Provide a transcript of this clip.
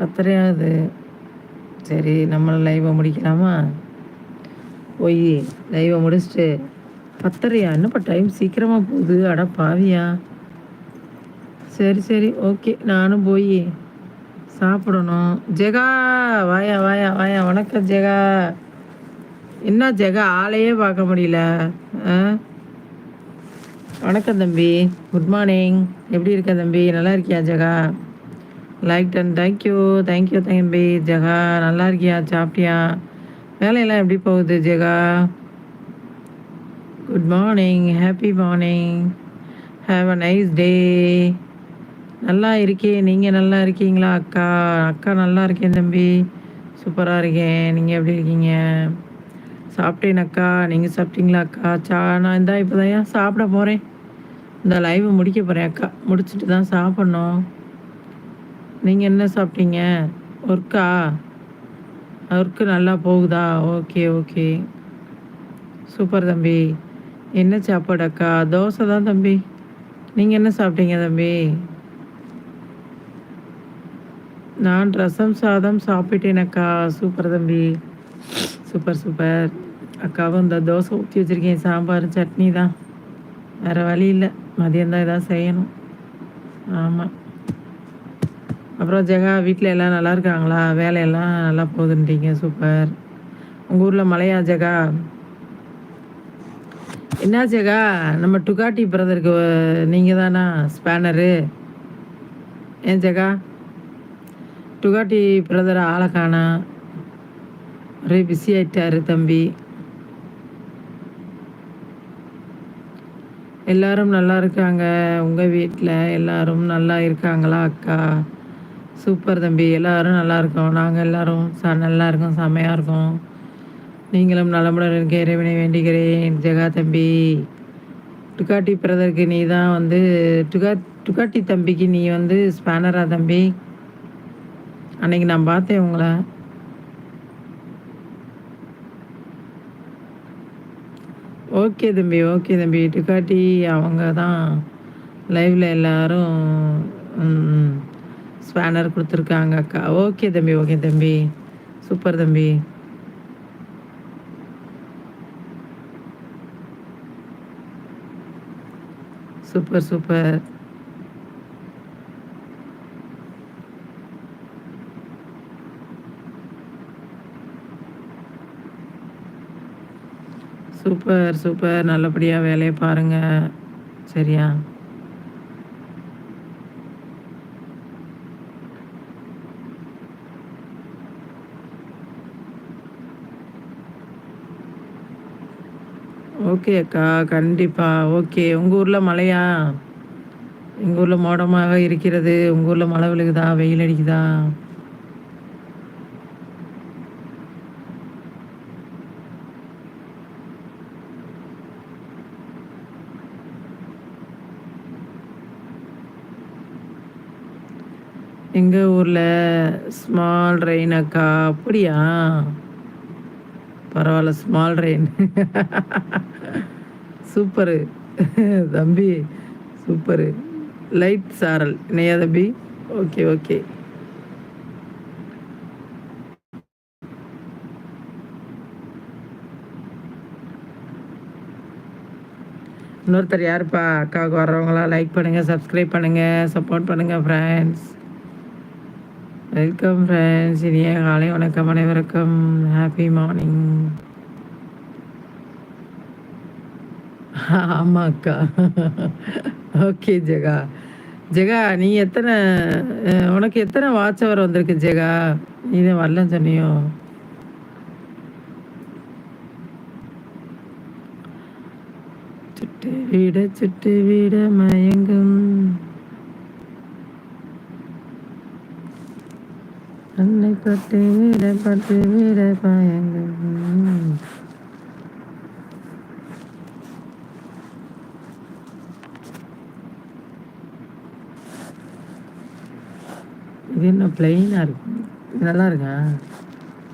பத்தரையாகுது சரி நம்மளை லைவை முடிக்கலாமா? போய் லைவை முடிச்சுட்டு பத்தரையா? என்னப்பா டைம் சீக்கிரமாக போகுது. அட பாவியா. சரி சரி ஓகே நானும் போய் சாப்பிடணும். ஜெகா வாயா வாயா வாயா. வணக்கம் ஜெகா. என்ன ஜெகா? ஆளையே பார்க்க முடியல. ஆ? வணக்கம் தம்பி. குட் மார்னிங் எப்படி இருக்க தம்பி? நல்லா இருக்கியா Jega? Like ton thank you thank you தம்பி ஜெகா நல்லா இருக்கியா? சாப்பிட்டியா? வேலையெல்லாம் எப்படி போகுது Jega? Good morning happy morning have a nice day நல்லா இருக்கே. நீங்கள் நல்லா இருக்கீங்களா அக்கா? அக்கா நல்லா இருக்கேன் தம்பி. சூப்பராக இருக்கேன். நீங்கள் எப்படி இருக்கீங்க? சாப்பிட்டேன் அக்கா. நீங்கள் சாப்பிட்டீங்களா அக்கா? சா நான் இந்தா இப்போ தான் ஏன் சாப்பிட போகிறேன் இந்த லைவை முடிக்க போகிறேன் அக்கா. முடிச்சுட்டு தான் சாப்பிட்ணும். நீங்கள் என்ன சாப்பிட்டீங்க? ஒர்க்கா? ஒர்க்கு நல்லா போகுதா? Okay okay. சூப்பர் தம்பி. என்ன சாப்பாடு அக்கா? தோசை தான் தம்பி. நீங்கள் என்ன சாப்பிட்டீங்க தம்பி? நான் ரசம் சாதம் சாப்பிட்டேன் அக்கா. சூப்பர் தம்பி. Super super. அக்காவும் இந்த தோசை ஊற்றி வச்சுருக்கேன். சாம்பார் சட்னி தான். வேறு வழி இல்லை. மதியம் தான் எதாவது செய்யணும். ஆமாம் அப்புறம் ஜெகா வீட்டில் எல்லாம் நல்லா இருக்காங்களா? வேலையெல்லாம் நல்லா போகுதுன்றீங்க. சூப்பர். உங்கள் ஊரில் மழையா ஜெகா? என்ன ஜெகா? நம்ம டுகாட்டி பிரதருக்கு நீங்கள் தானா ஸ்பேனரு. ஏன் ஜெகா? டுகாட்டி பிரதர் ஆளை காணா. ஒரே பிஸி ஆயிட்டாரு தம்பி. எல்லாரும் நல்லா இருக்காங்க. உங்கள் வீட்டில் எல்லாரும் நல்லா இருக்காங்களா அக்கா? சூப்பர் தம்பி. எல்லாரும் நல்லா இருக்கோம். நாங்கள் எல்லாரும் ச நல்லா இருக்கோம். செம்மையாக இருக்கோம். நீங்களும் நலமுடன் இருக்க இறைவனை வேண்டிக்கிறேன் ஜெகா தம்பி. டுகாட்டி பிரதருக்கு நீ தான் வந்து டுகா டுகாட்டி தம்பிக்கு நீ வந்து ஸ்பேனரா தம்பி. அன்னைக்கு நான் பார்த்தேன் உங்களை. ஓகே தம்பி ஓகே தம்பி. டுகாட்டி அவங்க தான் லைவில் எல்லாரும் ஸ்பேனர் கொடுத்துருக்காங்க அக்கா. ஓகே தம்பி ஓகே தம்பி. சூப்பர் தம்பி. சூப்பர் சூப்பர் சூப்பர் சூப்பர் நல்லபடியாக வேலையை பாருங்கள் சரியா? ஓகே அக்கா கண்டிப்பாக ஓகே உங்கள் ஊரில் மழையா? எங்கள் ஊரில் மோடமாக இருக்கிறது. உங்கள் ஊரில் மழை விழுகுதா? வெயில் அடிக்குதா? எங்கள் ஊரில் ஸ்மால் ரெயின் அக்கா. அப்படியா? பரவாயில்ல ஸ்மால் ரெயின் சூப்பரு தம்பி சூப்பரு லைட் சாரல். இணையா தம்பி? ஓகே ஓகே இன்னொருத்தர் யாருப்பா? அக்காவுக்கு வர்றவங்களாம் லைக் பண்ணுங்கள் சப்ஸ்கிரைப் பண்ணுங்கள் சப்போர்ட் பண்ணுங்கள் ஃப்ரெண்ட்ஸ் வெல்கம் ஃப்ரெண்ட்ஸ் இனிய காலை வணக்கம் அனைவருக்கும். ஹாப்பி மார்னிங் ஆமாம் அக்கா. ஓகே ஜெகா. ஜெகா நீ எத்தனை உனக்கு எத்தனை வாட்ச் அவர் வந்திருக்கு ஜெகா? நீ தான் வரலன்னு சொன்னியோ? சுட்டு வீட சுட்டு வீட மயங்கும். தன்னை பற்றி வீட பற்றி வீட பயங்கள். இது என்ன பிளெயினாக இருக்கு? நல்லா இருக்கா?